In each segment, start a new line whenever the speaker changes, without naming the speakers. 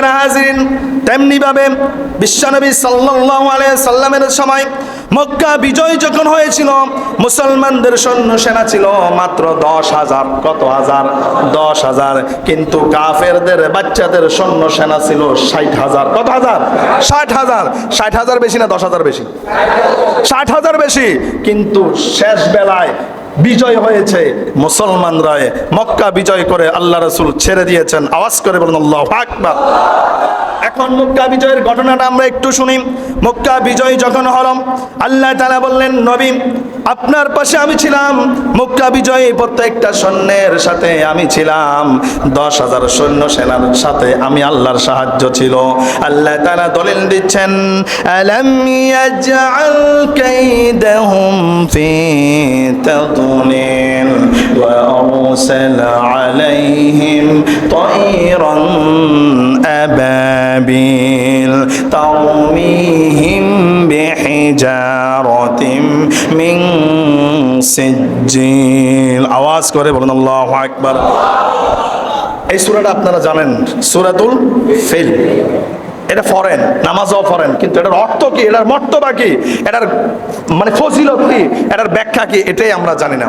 পেয়ারা হাজিরিন, তেমনি ভাবে বিশ্বনবী আলাইহি সাল্লামের সময় মক্কা বিজয় যখন হয়েছিল, মুসলমানদের সৈন্য সেনা ছিল মাত্র দশ হাজার, কত হাজার? দশ হাজার। কিন্তু কাফেরদের, বাচ্চাদের সৈন্য সেনা ছিল ষাট হাজার। কত হাজার? ষাট হাজার। ষাট হাজার বেশি না দশ হাজার বেশি? ষাট হাজার বেশি। কিন্তু শেষ বেলায় বিজয় হয়েছে। মুসলমানরা মক্কা বিজয় করে আল্লাহ রসুল ছেড়ে দিয়েছেন। আওয়াজ করে বলুন, আল্লাহ আকবার। এখন মক্কা বিজয়ের ঘটনাটা আমরা একটু শুনি। মক্কা বিজয় যখন হরম, আল্লাহ তালা বললেন, নবী আপনার পাশে আমি ছিলাম। মক্কা বিজয়ী প্রত্যেকটা সৈন্যের সাথে আমি ছিলাম। দশ হাজার সৈন্য সেনার সাথে আমি আল্লাহর সাহায্য ছিল। আল্লাহ তারা দলিল দিচ্ছেন আবাবিল তারমিহিম বিহিজারাতিম মিন আওয়াজ করে বলুন আল্লাহ আকবার। এই সুরাটা আপনারা জানেন সুরাতুল ফিল। এটা ফরেন নামাজও ফরেন কিন্তু এটার অর্থ কি, এটার মর্তবা কি, এটার মানে ফজিলত কি, এটার ব্যাখ্যা কি, এটাই আমরা জানি না।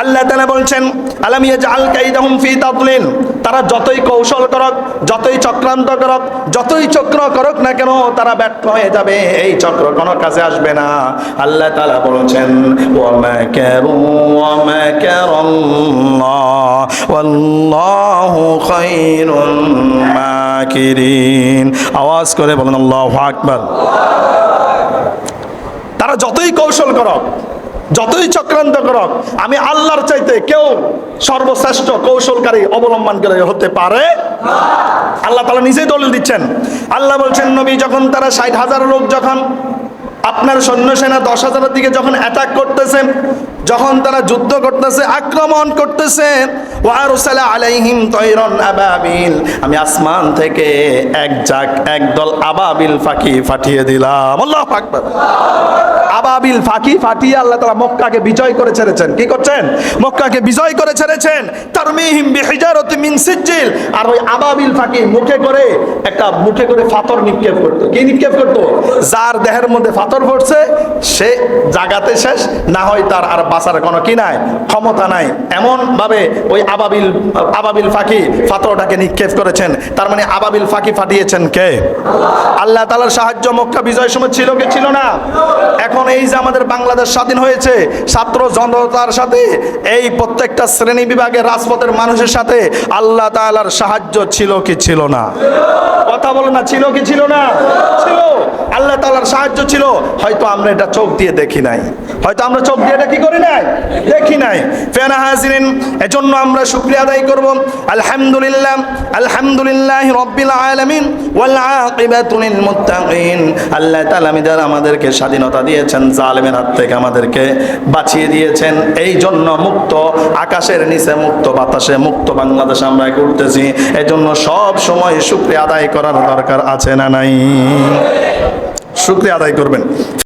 আল্লাহ তালা বলছেন, আলাম ইয়াজআল কাইদাহুম ফি তাদলিল? তারা যতই কৌশল করক, যতই চক্রান্ত করক, যতই চক্র করক না কেন, তারা ব্যর্থ হয়ে যাবে, এই চক্র কোনো কাজে আসবে না। আল্লাহ তালা বলছেন ওয়া মাকারু ওয়া মাকারাল্লাহ ওয়াল্লাহু খায়রুল মাকিরিন আওয়াজ করে বলেন, আল্লাহু আকবার। তারা যতই কৌশল করক, যতই চক্রান্ত করক, আমি আল্লাহর চাইতে কেউ সর্বশ্রেষ্ঠ কৌশলকারী অবলম্বনকারী হতে পারে আল্লাহ তালা নিজেই দলিল দিচ্ছেন। আল্লাহ বলছেন, নবী, যখন তারা ষাট হাজার লোক যখন আপনার সৈন্য সেনা দশ হাজারের দিকে যখন অ্যাটাক করতেছে যখন তারা যুদ্ধ করতেছে, আক্রমণ করতেছে আলাইহিম তৈরন আমি আসমান থেকে এক জাক একদল আবাবিল ফাঁকি ফাটিয়ে দিলাম। আবাবিল ফাঁকি ফাটিয়ে আল্লাহ তালা মক্কাকে বিজয় করে ছেড়েছেন। কি করছেন? মক্কাকে বিজয় করে ছেড়েছেন। তারমিহিম বিহিজারতি মিন আর ওই আবাবিল ফাঁকি মুখে করে, একটা মুখে করে ফাতর নিক্ষেপ করতো। কি নিক্ষেপ করতো? যার দেহের মধ্যে ফাতর পড়ছে, সে জাগাতে শেষ, না হয় তার আর বাঁচার কোনো কি নাই, ক্ষমতা নাই। এমন ভাবে ওই আবাবিল আবাবিল ফাঁকি ফাতরটাকে নিক্ষেপ করেছেন। তার মানে আবাবিল ফাঁকি ফাটিয়েছেন কে? আল্লাহ তালার সাহায্য মক্কা বিজয় সময় ছিল কি ছিল না? এখন এই যে আমাদের বাংলাদেশ স্বাধীন হয়েছে, ছাত্র জনতার সাথে, এই প্রত্যেকটা শ্রেণি বিভাগের রাজপথের মানুষের সাথে আল্লাহ তাআলার সাহায্য ছিল কি ছিল না? কথা বলো না, ছিল কি ছিল না? ছিল। আল্লাহ তালার সাহায্য ছিল। হয়তো আমরা এটা চোখ দিয়ে দেখি নাই। হয়তো আমরা চোখ দিয়ে এটা কি করি নাই, দেখি নাই। ফেনা হাজিরিন এজন্য আমরা শুকরিয়া আদায় করব। আলহামদুলিল্লাহ আলহামদুলিল্লাহ রব্বিল আলামিন, ওয়াল আকিবাতু লিল মুত্তাকিন। আল্লাহ তাআলা আমাদের আমাদেরকে স্বাধীনতা দিয়েছেন, জালেমের হাত থেকে আমাদেরকে বাঁচিয়ে দিয়েছেন, এই জন্য মুক্ত, আকাশের নিচে মুক্ত, বাতাসে মুক্ত বাংলাদেশ আমরা করতেছি এজন্য সব সময় শুকরিয়া আদায় করার দরকার আছে না নাই? শুক্রিয়া আদায় করবেন।